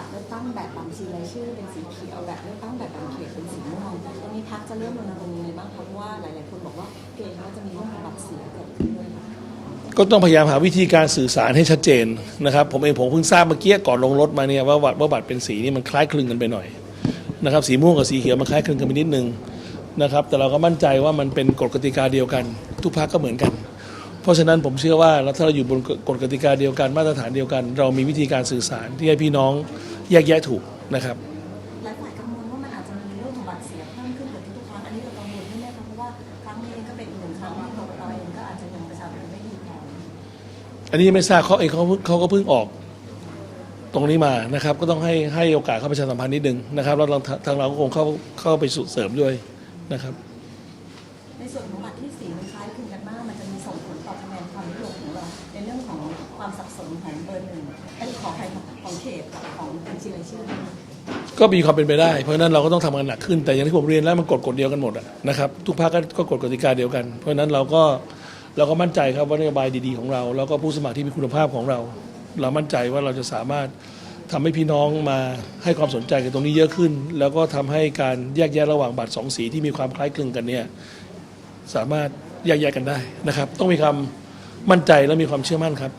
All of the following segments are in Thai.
บัตรเลือกตั้งแบบบัญชีรายชื่อเป็นสีเขียวแบบเลือกตั้งแบบแบ่งเขตเป็นสีม่วงตรงนี้พักจะเริ่มรณรงค์ยังไงบ้างคะเพราะว่าหลายๆคนบอกว่าเกรงว่าจะมีเรื่องของบัตรเสียเกิดขึ้นด้วยค่ะก็ต้องพยายามหาวิธีการสื่อสารให้ชัดเจนนะครับ ผมเองผมเพิ่งทราบเมื่อกี้ก่อนลงรถมาเนี่ยว่าบัตรว่าบัตรเป็นสีนี่มันคล้ายคลึงกันไปหน่อยนะครับสีม่วงกับสีเขียวมันคล้ายคลึงกันไปนิดนึงนะครับแต่เราก็มั่นใจว่ามันเป็นกฎกติกาเดียวกัน ทุกพักก็เหมือนกัน เพราะฉะนั้นผมเชื่อว่าถ้าเราอยู่บนกฎกติกาเดียวกันมาตรฐานเดียวกัน เรามีวิธีการสื่อสารที่ให้พี่น้องแยกแยะถูกนะครับหลายฝ่ายกังวลว่ามันอาจจะมีเรื่องของบัตรเสียเพิ่มขึ้นเกิดขึ้นทุกครั้งอันนี้เรากังวลใช่ไหมคะเพราะว่าครั้งนี้ก็เป็นอีกหนึ่งครั้งที่กรกตเองก็อาจจะยังประชาชนไม่ดีพออันนี้ไม่ทราบเขาเองเขาเขาก็เพิ่งออกตรงนี้มานะครับก็ต้องให้ให้โอกาสเข้าประชาสัมพันธ์นิดนึงนะครับแล้วทางทางเราก็คงเข้าเข้าไปสู่เสริมด้วยนะครับในส่วนของ ความสับสนของเบอร์หนึ่งเป็นขอใครของเขตกับของบัญชีรายชื่อก็มีความเป็นไปได้ เพราะฉะนั้นเราก็ต้องทำงานหนักขึ้น แต่อย่างที่ผมเรียนแล้วมันกฎกฎเดียวกันหมดอะนะครับ ทุกภาคก็ก็กฎกติกาเดียวกัน เพราะฉะนั้นเราก็เราก็มั่นใจครับว่านโยบายดีๆของเรา แล้วก็ผู้สมัครที่มีคุณภาพของเรา เรามั่นใจว่าเราจะสามารถทำให้พี่น้องมาให้ความสนใจกับตรงนี้เยอะขึ้น แล้วก็ทำให้การแยกแยะระหว่างบัตรสองสีที่มีความคล้ายคลึงกันเนี่ยสามารถแยกแยะกันได้นะครับ ต้องมีความมั่นใจและมีความเชื่อมั่นครับ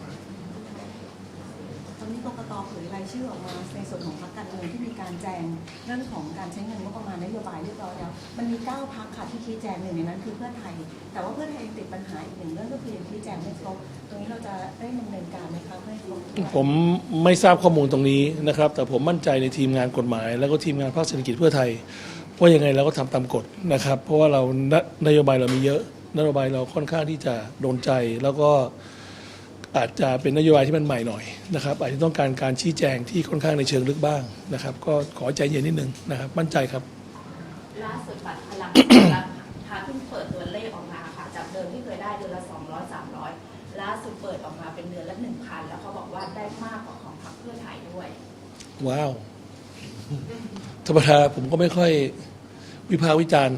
9พักค่ะที่ชี้แจงหนึ่งในนั้นคือเพื่อไทย แต่ว่าเพื่อไทยติดปัญหาอีกหนึ่งเรื่องก็คือยังชี้แจงไม่ครบตรงนี้เราจะได้ดำเนินการไหมคะเพื่อให้ครบผมไม่ทราบข้อมูลตรงนี้นะครับ แต่ผมมั่นใจในทีมงานกฎหมาย แล้วก็ทีมงานภาคเศรษฐกิจเพื่อไทย ว่ายังไงเราก็ทำตามกฎนะครับ เพราะว่าเรานนโยบายเรามีเยอะนโยบายเราค่อนข้างที่จะโดนใจแล้วก็อาจจะเป็นนโยบายที่มันใหม่หน่อยนะครับอาจจะต้องการการชี้แจงที่ค่อนข้างในเชิงลึกบ้างนะครับ ก็ขอใจเย็นนิดนึงนะครับ มั่นใจครับ ล่าสุดบัตรพลังพาเพิ่งเปิดตัวเลขออกมาค่ะ จากเดิมที่เคยได้เดือนละ 200 300 ล่าสุดเปิดออกมาเป็นเดือนละ 1,000 แล้วเขาบอกว่าได้มากกว่าของพรรคเพื่อไทยด้วย ว้าวธรรมดาผมก็ไม่ค่อยวิพากษ์วิจารณ์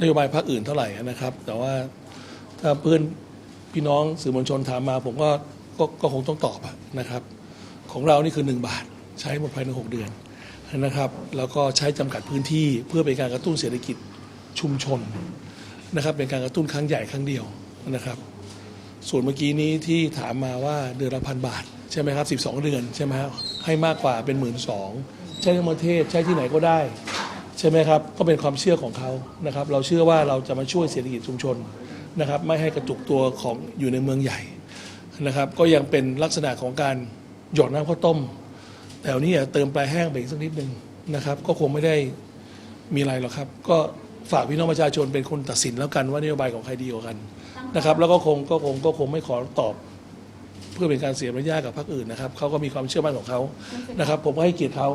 นโยบายพรรคอื่นเท่าไหร่นะครับ แต่ว่าถ้าเพื่อนพี่น้องสื่อมวลชนถามมาผมก็ก็ก็คงต้องตอบอะนะครับ ของเรานี่คือ 1 บาท ใช้หมดภายใน 6 เดือน นะครับ แล้วก็ใช้จำกัดพื้นที่เพื่อเป็นการกระตุ้นเศรษฐกิจชุมชนนะครับเป็นการกระตุ้นครั้งใหญ่ครั้งเดียวนะครับ ส่วนเมื่อกี้นี้ที่ถามมาว่าเดือนละพันบาท ใช่ไหมครับ 12 เดือนใช่ไหมครับให้มากกว่าเป็นหมื่นสองใช้ทั้งประเทศใช้ที่ไหนก็ได้ ใช่ไหมครับ ก็เป็นความเชื่อของเขานะครับ เราเชื่อว่าเราจะมาช่วยเศรษฐกิจชุมชนนะครับ ไม่ให้กระจุกตัวของอยู่ในเมืองใหญ่นะครับ ก็ยังเป็นลักษณะของการหยดน้ำข้าวต้ม แต่วันนี้อย่าเติมปลายแห้งไปอีกสักนิดนึงนะครับ ก็คงไม่ได้มีอะไรหรอกครับ ก็ฝากพี่น้องประชาชนเป็นคนตัดสินแล้วกันว่านโยบายของใครดีกว่ากันนะครับ แล้วก็คงก็คงก็คงไม่ขอตอบ เพื่อเป็นการเสียมารยาทกับพรรคอื่นนะครับเขาก็มีความเชื่อมั่นของเขานะครับ ผมก็ให้เกียรติเขา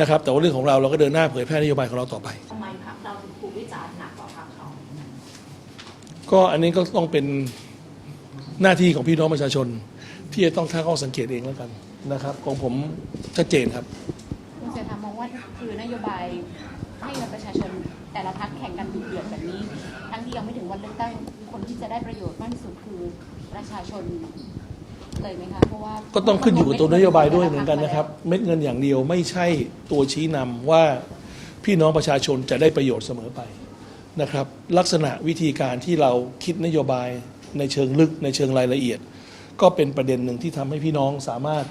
นะครับ แต่ว่าเรื่องของเราเราก็เดินหน้าเผยแพร่นโยบายของเราต่อไป ทำไมพรรคเราถึงถูกวิจารณ์หนักกว่าพรรคเขาก็อันนี้ก็ต้องเป็นหน้าที่ของพี่น้องประชาชน ที่จะต้องตั้งข้อสังเกตเองแล้วกันนะครับของผมชัดเจนครับคุณเศรษฐามองว่าคือนโยบายให้ประชาชนแต่ละพักแข่งกันดุเดือดแบบนี้ ทั้งที่ยังไม่ถึงวันเลือกตั้งคนที่จะได้ประโยชน์มากที่สุดคือประชาชนเลยไหมคะเพราะว่าก็ต้องขึ้นอยู่กับตัวนโยบายด้วยเหมือนกันนะครับเม็ดเงินอย่างเดียวไม่ใช่ตัวชี้นำว่าพี่น้องประชาชนจะได้ประโยชน์เสมอไปนะครับ ลักษณะวิธีการที่เราคิดนโยบายในเชิงลึกในเชิงรายละเอียด ก็เป็นประเด็นหนึ่งที่ทำให้พี่น้องสามารถ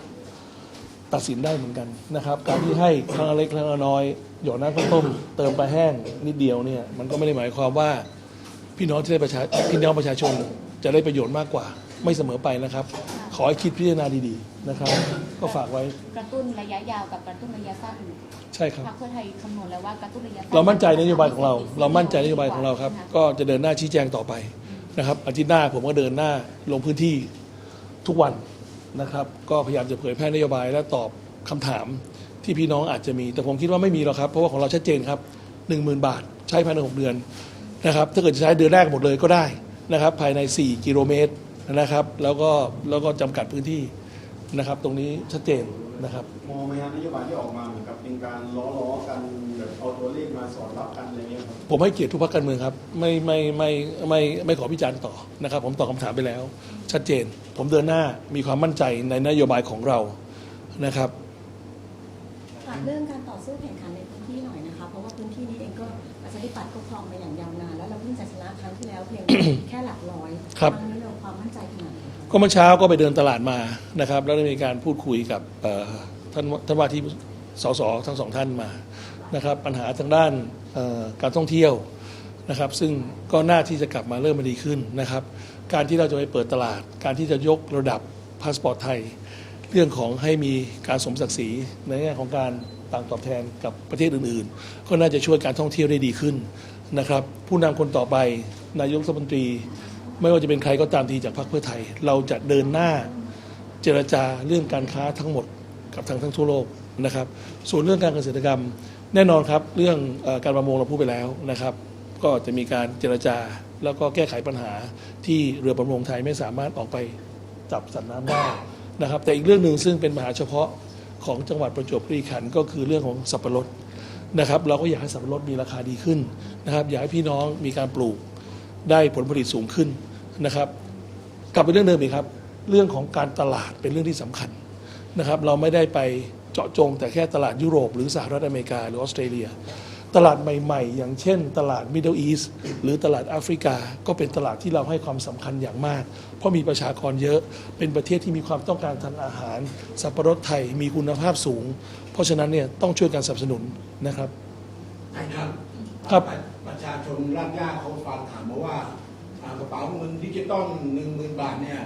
ตัดสินได้เหมือนกันนะครับ การที่ให้ครั้งละเล็กครั้งละน้อยหยดน้ำข้าวต้มเติมปลาแห้งนิดเดียวเนี่ยมันก็ไม่ได้หมายความว่าพี่น้องที่ได้ประชาพี่น้องประชาชนจะได้ประโยชน์มากกว่า ไม่เสมอไปนะครับ ขอให้คิดพิจารณาดีๆนะครับ ก็ฝากไว้กระตุ้นระยะยาวกับกระตุ้นระยะสั้นใช่ครับพรรคเพื่อไทยคำนวณแล้วว่ากระตุ้นระยะสั้นเรามั่นใจนโยบายของเรา เรามั่นใจนโยบายของเราครับ ก็จะเดินหน้าชี้แจงต่อไปนะครับอาทิตย์หน้าผมก็เดินหน้าลงพื้นที่ ทุกวันนะครับ ก็พยายามจะเผยแพร่นโยบายและตอบคำถามที่พี่น้องอาจจะมี แต่ผมคิดว่าไม่มีหรอกครับ เพราะว่าของเราชัดเจนครับ 1 0,000 บาท ใช้ภายใน 6 เดือนนะครับ ถ้าเกิดจะใช้เดือนแรกหมดเลยก็ได้นะครับ ภายใน 4 กิโลเมตรนะครับ แล้วก็แล้วก็จำกัดพื้นที่นะครับ ตรงนี้ชัดเจน นะครับมองไหมฮะนโยบายที่ออกมาเหมือนกับเป็นการล้อล้อๆกันแบบเอาตัวเลขมาสอดรับกันอะไรเงี้ยครับผมให้เกียรติทุกพรรคการเมืองครับไม่ไม่ไม่ไม่ไม่ขอพิจารณ์ต่อนะครับ ผมตอบคำถามไปแล้ว ชัดเจน ผมเดินหน้ามีความมั่นใจในนโยบายของเรานะครับคเรื่องการต่อสู้แข่งขันในพื้นที่หน่อยนะคะ เพราะว่าพื้นที่นี้เองก็ประชาธิปัตย์ก็ครองมาอย่างยาวนานแล้วเราเพิ่งจะชนะครั้งที่แล้วเพียงแค่หลักร้อยครับครั้งนี้เราความมั่นใจขนาดไหนคะ ก็เมื่อเช้าก็ไปเดินตลาดมานะครับ แล้วได้มีการพูดคุยกับท่านท่านว่าที่สสทั้งสองท่านมานะครับ ปัญหาทางด้านการท่องเที่ยวนะครับ ซึ่งก็น่าที่จะกลับมาเริ่มมาดีขึ้นนะครับ การที่เราจะไปเปิดตลาด การที่จะยกระดับพาสปอร์ตไทย เรื่องของให้มีการสมศักดิ์ศรีในแง่ของการต่างตอบแทนกับประเทศอื่นๆ ก็น่าจะช่วยการท่องเที่ยวได้ดีขึ้นนะครับ ผู้นำคนต่อไปนายกรัฐมนตรี ไม่ว่าจะเป็นใครก็ตามทีจากพรรคเพื่อไทย เราจะเดินหน้าเจรจาเรื่องการค้าทั้งหมดกับทางทั้งทั่วโลกนะครับ ส่วนเรื่องการเกษตรกรรมแน่นอนครับ เรื่องอการประมงเราพูดไปแล้วนะครับ ก็จะมีการเจรจาแล้วก็แก้ไขปัญหาที่เรือประมงไทยไม่สามารถออกไปจับสัตว์น้ำได้นะครับ แต่อีกเรื่องหนึ่งซึ่งเป็นปัญหาเฉพาะของจังหวัดประจวบคีรีขันธ์ก็คือเรื่องของสับปะรดนะครับ เราก็อยากให้สับปะรดมีราคาดีขึ้นนะครับ อยากให้พี่น้องมีการปลูก ได้ผลผลิตสูงขึ้นนะครับ กลับไปเรื่องเดิมอีกครับ เรื่องของการตลาดเป็นเรื่องที่สำคัญนะครับ เราไม่ได้ไปเจาะจงแต่แค่ตลาดยุโรป หรือสหรัฐอเมริกาหรือออสเตรเลีย ตลาดใหม่ๆ อย่างเช่น ตลาด Middle East หรือตลาดแอฟริกา ก็เป็นตลาดที่เราให้ความสำคัญอย่างมาก เพราะมีประชากรเยอะ เป็นประเทศที่มีความต้องการทางอาหาร สับปะรดไทยมีคุณภาพสูง เพราะฉะนั้นเนี่ยต้องช่วยกันสนับสนุนนะครับ ครับครับประชาชนรากหญ้าเขาฝากถามมาว่าอ่ากระเป๋าเงินดิจิตอลหนึ่งหมื่นบาทเนี่ย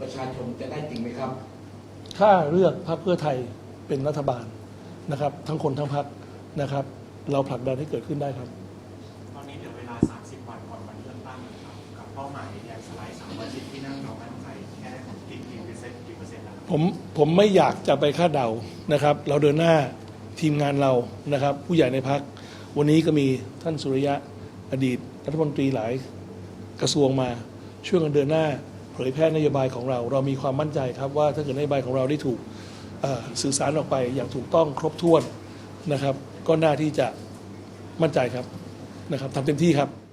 ประชาชนจะได้จริงไหมครับ ถ้าเลือกพรรคเพื่อไทยเป็นรัฐบาลนะครับ ทั้งคนทั้งพรรคนะครับ เราผลักดันให้เกิดขึ้นได้ครับ ตอนนี้เหลือเวลา 30 วันก่อนวันเลือกตั้งนะครับกับเป้าหมายแยกสไลด์310ที่นั่งเรามั่นใจแค่กี่กี่เปอร์เซ็นต์กี่เปอร์เซ็นต์แล้วครับผมผมไม่อยากจะไปคาดเดานะครับ เราเดินหน้าทีมงานเรานะครับ ผู้ใหญ่ในพัก วันนี้ก็มีท่านสุริยะอดีตรัฐมนตรีหลายกระทรวงมาช่วยกันเดินหน้าเผยแพร่นโยบายของเรา เรามีความมั่นใจครับว่าถ้าเกิดนโยบายของเราได้ถูกสื่อสารออกไปอย่างถูกต้องครบถ้วนนะครับ ก็น่าที่จะมั่นใจครับนะครับทำเต็มที่ครับ